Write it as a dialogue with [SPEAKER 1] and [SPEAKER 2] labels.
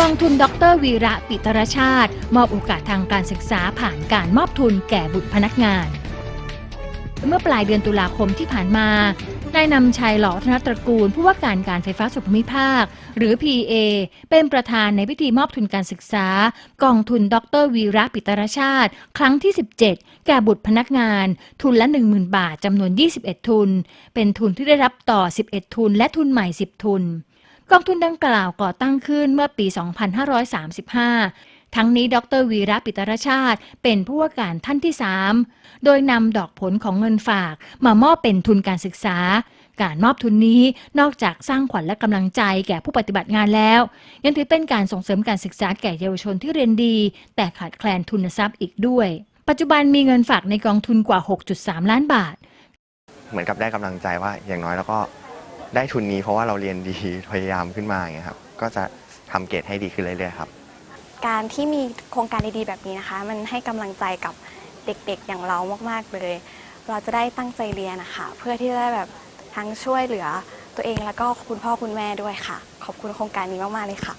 [SPEAKER 1] กองทุนดรวีระปิตรชาติ มอบโอกาสทางการศึกษาผ่านการมอบทุนแก่บุตรพนักงาน เมื่อปลายเดือนตุลาคมที่ผ่านมานายนำชัยหล่อธนตระกูล ผู้ว่าการการไฟฟ้าส่วนภูมิภาค หรือ PA เป็นประธานในพิธีมอบทุนการศึกษา กองทุนดรวีระปิตรชาติ ครั้งที่ 17 แก่บุตรพนักงาน ทุนละ 10,000 บาทจำนวน 21 ทุน เป็นทุนที่ได้รับต่อ 11 ทุนและทุนใหม่ 10 ทุน กองทุนดังกล่าวก่อตั้งขึ้นเมื่อปี 2535 ทั้งนี้ดรวีระปิตรชาติ เป็นผู้ว่าการท่านที่ 3 โดยนำดอกผลของเงินฝาก มามอบเป็นทุนการศึกษา การมอบทุนนี้นอกจากสร้างขวัญและกำลังใจแก่ผู้ปฏิบัติงานแล้ว ยังถือเป็นการส่งเสริมการศึกษาแก่เยาวชนที่เรียนดี แต่ขาดแคลนทุนทรัพย์อีกด้วย ปัจจุบันมีเงินฝากในกองทุนกว่า 6.3 ล้านบาท
[SPEAKER 2] เหมือนกับได้กำลังใจว่าอย่างน้อยแล้วก็ ได้ทุนนี้เพราะว่าเราเรียนดีพยายามขึ้นมาอย่างเงี้ยครับก็จะทำเกรดให้ดีขึ้นเรื่อยๆครับ
[SPEAKER 3] การที่มีโครงการดีๆแบบนี้นะคะ มันให้กำลังใจกับเด็กๆอย่างเรามากๆเลย เราจะได้ตั้งใจเรียนนะคะ เพื่อที่จะได้แบบทั้งช่วยเหลือตัวเองแล้วก็คุณพ่อคุณแม่ด้วยค่ะ ขอบคุณโครงการนี้มากๆเลยค่ะ